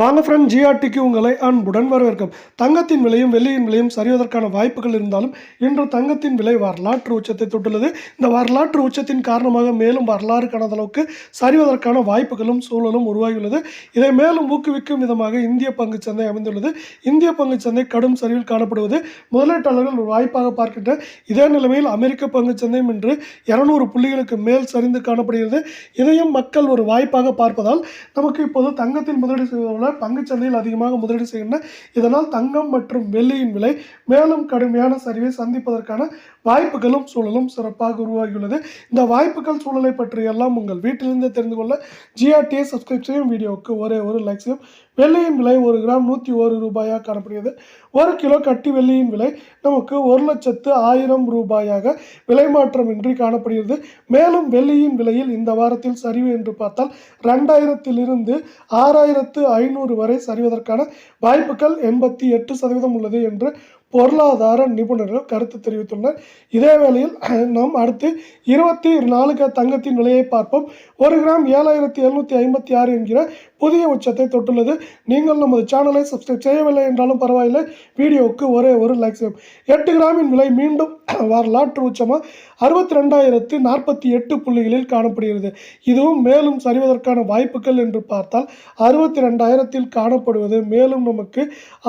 வாங்க ஃப்ரெண்ட் ஜிஆர்டிக்கு உங்களை அன்புடன் வரவேற்கும். தங்கத்தின் விலையும் வெள்ளியின் விலையும் சரிவதற்கான வாய்ப்புகள் இருந்தாலும் இன்று தங்கத்தின் விலை வரலாற்று உச்சத்தை தொட்டுள்ளது. இந்த வரலாற்று உச்சத்தின் காரணமாக மேலும் வரலாறு காணாத அளவுக்கு சரிவதற்கான வாய்ப்புகளும் சூழலும் உருவாகியுள்ளது. இதை மேலும் ஊக்குவிக்கும் விதமாக இந்திய பங்குச் சந்தை அமைந்துள்ளது. இந்திய பங்குச் சந்தை கடும் சரிவில் காணப்படுவது முதலீட்டாளர்கள் ஒரு வாய்ப்பாக பார்க்கின்ற இதே நிலைமையில் அமெரிக்க பங்குச் சந்தையும் இன்று இருநூறு புள்ளிகளுக்கு மேல் சரிந்து காணப்படுகிறது. இதையும் மக்கள் ஒரு வாய்ப்பாக பார்ப்பதால் நமக்கு இப்போது தங்கத்தில் முதலீடு செய்வதை விட பங்குச்சந்தையில் அதிகமாக முதலீடு செய்கின்றன. இதனால் தங்கம் மற்றும் வெள்ளியின் விலை மேலும் கடுமையான சரிவை சந்திப்பதற்கான வாய்ப்புகளும் சூழலும் சிறப்பாக உருவாகியுள்ளது. இந்த வாய்ப்புகள் சூழலை பற்றி எல்லாம் உங்கள் வீட்டிலிருந்து தெரிந்து கொள்ள ஜிஆர்டியை சப்ஸ்கிரைப் செய்யும் வீடியோவுக்கு ஒரே ஒரு லைக் செய்யும். வெள்ளியின் விலை ஒரு கிராம் நூற்றி ஒரு ரூபாயாக காணப்படுகிறது. ஒரு கிலோ கட்டி வெள்ளியின் விலை நமக்கு ஒரு லட்சத்து ஆயிரம் ரூபாயாக விலை மாற்றமின்றி காணப்படுகிறது. மேலும் வெள்ளியின் விலையில் இந்த வாரத்தில் சரிவு என்று பார்த்தால் ரெண்டாயிரத்திலிருந்து ஆறாயிரத்து ஐநூறு வரை சரிவதற்கான வாய்ப்புகள் எண்பத்தி எட்டு சதவீதம் உள்ளது என்று பொருளாதார நிபுணர்கள் கருத்து தெரிவித்துள்ளனர். இதே வேளையில் நாம் அடுத்து இருபத்தி நாலுக்கு தங்கத்தின் விலையை பார்ப்போம். ஒரு கிராம் ஏழாயிரத்தி எழுநூற்றி ஐம்பத்தி ஆறு என்கிற புதிய உச்சத்தை தொட்டுள்ளது. நீங்கள் நமது சேனலை சப்ஸ்கிரைப் செய்யவில்லை என்றாலும் பரவாயில்லை. வீடியோவுக்கு ஒரே ஒரு லைக் செய்யும். எட்டு கிராமின் விலை மீண்டும் வரலாற்று உச்சமாக அறுபத்தி ரெண்டாயிரத்து நாற்பத்தி எட்டு புள்ளிகளில் காணப்படுகிறது. இதுவும் மேலும் சரிவதற்கான வாய்ப்புகள் என்று பார்த்தால் அறுபத்தி ரெண்டாயிரத்தில் காணப்படுவது மேலும் நமக்கு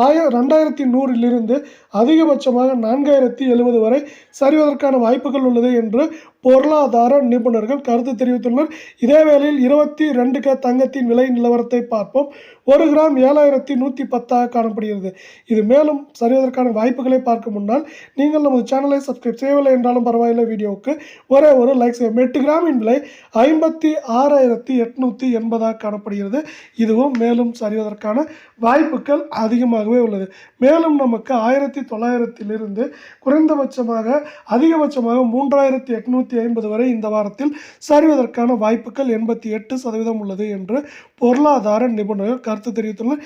ஆய ரெண்டாயிரத்தி நூறிலிருந்து அதிகபட்சமாக நான்காயிரத்தி எழுபது வரை சரிவதற்கான வாய்ப்புகள் உள்ளது என்று பொருளாதார நிபுணர்கள் கருத்து தெரிவித்துள்ளனர். இதே வேளையில் இருபத்தி ரெண்டு க தங்கத்தின் விலை நிலவரத்தை பார்ப்போம். ஒரு கிராம் ஏழாயிரத்தி நூற்றி பத்தாக காணப்படுகிறது. இது மேலும் சரிவதற்கான வாய்ப்புகளை பார்க்க முன்னால் நீங்கள் நமது சேனலை சப்ஸ்கிரைப் செய்யவில்லை என்றாலும் பரவாயில்லை வீடியோவுக்கு ஒரே ஒரு லைக் செய்யும் எட்டு கிராமின் விலை ஐம்பத்தி ஆறாயிரத்தி எட்நூற்றி எண்பதாக காணப்படுகிறது. இதுவும் மேலும் சரிவதற்கான வாய்ப்புகள் அதிகமாகவே உள்ளது. மேலும் நமக்கு ஆயிரத்தி தொள்ளாயிரத்திலிருந்து குறைந்தபட்சமாக அதிகபட்சமாக மூன்றாயிரத்தி எட்நூற்றி ஐம்பது வரை இந்த வாரத்தில் சரிவதற்கான வாய்ப்புகள் எண்பத்தி எட்டு சதவீதம் உள்ளது என்று பொருளாதார நிபுணர்கள் கருத்து தெரிவித்துள்ளேன்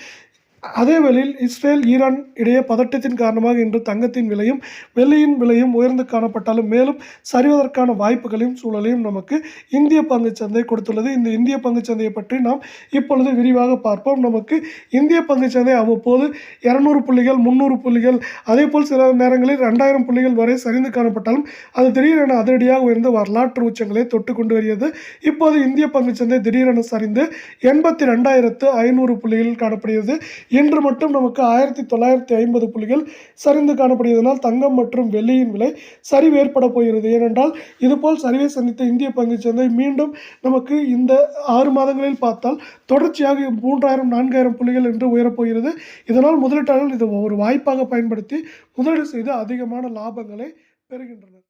அதே வேளையில் இஸ்ரேல் ஈரான் இடையே பதட்டத்தின் காரணமாக இன்று தங்கத்தின் விலையும் வெள்ளியின் விலையும் உயர்ந்து காணப்பட்டாலும் மேலும் சரிவதற்கான வாய்ப்புகளையும் சூழலையும் நமக்கு இந்திய பங்குச் சந்தை கொடுத்துள்ளது. இந்த இந்திய பங்குச் சந்தையை பற்றி நாம் இப்பொழுது விரிவாக பார்ப்போம். நமக்கு இந்திய பங்குச் சந்தை அவ்வப்போது இரநூறு புள்ளிகள் முந்நூறு புள்ளிகள் அதே போல் சில நேரங்களில் ரெண்டாயிரம் புள்ளிகள் வரை சரிந்து காணப்பட்டாலும் அது திடீரென அதிரடியாக உயர்ந்து வரலாற்று உச்சங்களை தொட்டு கொண்டு வருகிறது. இப்போது இந்திய பங்குச் சந்தை திடீரென சரிந்து எண்பத்தி ரெண்டாயிரத்து ஐநூறு புள்ளிகளில் காணப்படுகிறது. இன்று மட்டும் நமக்கு ஆயிரத்தி தொள்ளாயிரத்தி ஐம்பது புள்ளிகள் சரிந்து காணப்படுவதனால் தங்கம் மற்றும் வெள்ளியின் விலை சரிவு ஏற்பட போகிறது. ஏனென்றால் இதுபோல் சரிவை சந்தித்த இந்திய பங்கு சந்தை மீண்டும் நமக்கு இந்த ஆறு மாதங்களில் பார்த்தால் தொடர்ச்சியாக மூன்றாயிரம் நான்காயிரம் புள்ளிகள் என்று உயரப்போகிறது இதனால் முதலீட்டாளர்கள் இது ஒரு வாய்ப்பாக பயன்படுத்தி முதலீடு செய்து அதிகமான லாபங்களை பெறுகின்றனர்.